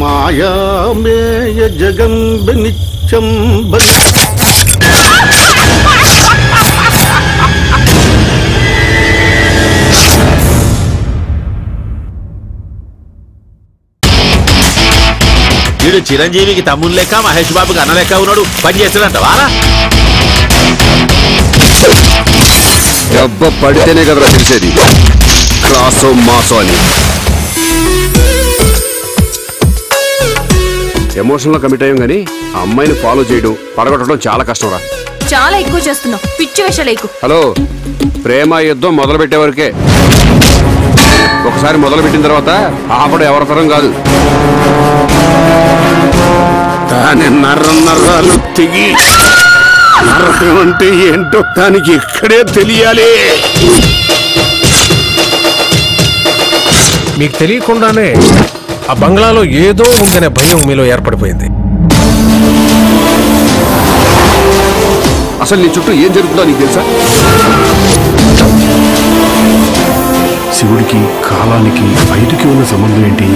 మాయామేయ జగంబ నిత్యంబ వీడు చిరంజీవికి తమ్ముని లెక్క మహేష్ బాబుకి అన్న లెక్క ఉన్నాడు. పని చేస్తాడంట వారా? దెబ్బ పడితేనే కదరా తెలిసేది. క్రాసో మాసో అని. ఎమోషనల్ కమిట్ అయ్యాం కానీ ఆ అమ్మాయిని ఫాలో చేయడం పడగొట్టడం చాలా కష్టం రా. చాలా ఎక్కువ చేస్తున్నావు. పిచ్చి వేషాలు ఎక్కువ. హలో ప్రేమ యుద్ధం మొదలు పెట్టే వరకే. ఒకసారి మొదలు పెట్టిన తర్వాత ఆపడం ఎవరి తరం కాదు. దాని నర్ర నర్రాలు తెగి నరకం అంటే ఏంటో దానికి ఇక్కడే తెలియాలి. మీకు తెలియకుండానే ఆ బంగ్లాలో ఏదో ఉందనే భయం మీలో ఏర్పడిపోయింది. అసలు నీ చుట్టూ ఏం జరుగుతుందో నీకు తెలుసా? శివుడికి కాలానికి బయటికి ఉన్న సంబంధం ఏంటి?